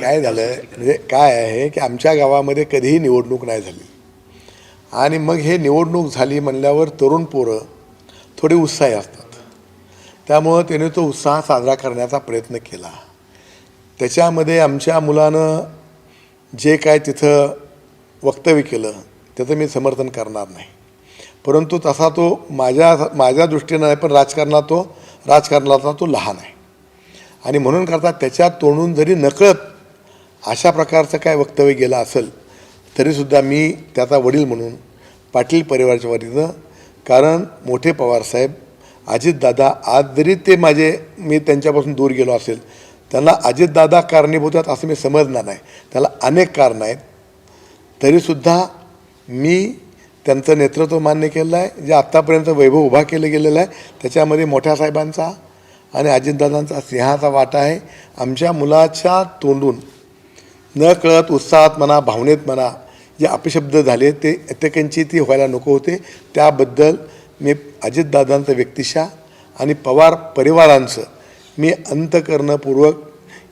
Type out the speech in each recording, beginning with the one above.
काय झालं म्हणजे काय आहे की आमच्या गावामध्ये कधीही निवडणूक नाही झाली. आणि मग हे निवडणूक झाली म्हणल्यावर तरुण पोरं थोडी उत्साही असतात. त्यामुळं त्याने तो उत्साह साजरा करण्याचा प्रयत्न केला. त्याच्यामध्ये आमच्या मुलानं जे काय तिथं वक्तव्य केलं त्याचं मी समर्थन करणार नाही. परंतु तसा तो माझ्या माझ्या दृष्टीनं नाही पण राजकारणात तो राजकारणाचा तो लहान आहे. आणि म्हणून करता त्याच्या तोंडून जरी नकळत अशा प्रकारचं काय वक्तव्य गेलं असेल तरीसुद्धा मी त्याचा वडील म्हणून पाटील परिवाराच्या वतीनं कारण मोठे पवारसाहेब अजितदादा आज जरी ते माझे मी त्यांच्यापासून दूर गेलो असेल त्यांना अजितदादा कारणीभूत आहेत असं मी समजणार नाही. त्याला अनेक कारणं आहेत. तरीसुद्धा मी त्यांचं नेतृत्व मान्य केलं आहे. जे आत्तापर्यंत वैभव उभा केलं गेलेलं आहे त्याच्यामध्ये मोठ्या साहेबांचा आणि अजितदादांचा सिंहाचा वाटा आहे. आमच्या मुलाच्या तोंडून न कळत उत्साहात म्हणा भावनेत म्हणा जे अपशब्द झाले ते प्रत्येकांची ती व्हायला नको होते. त्याबद्दल मी अजितदादांचं व्यक्तिशा आणि पवार परिवारांचं मी अंतकरणपूर्वक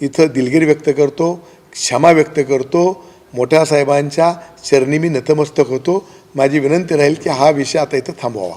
इथं दिलगिरी व्यक्त करतो क्षमा व्यक्त करतो. मोठ्या साहेबांच्या चरणी मी नतमस्तक होतो. माझी विनंती राहील की हा विषय आता इथं थांबवावा.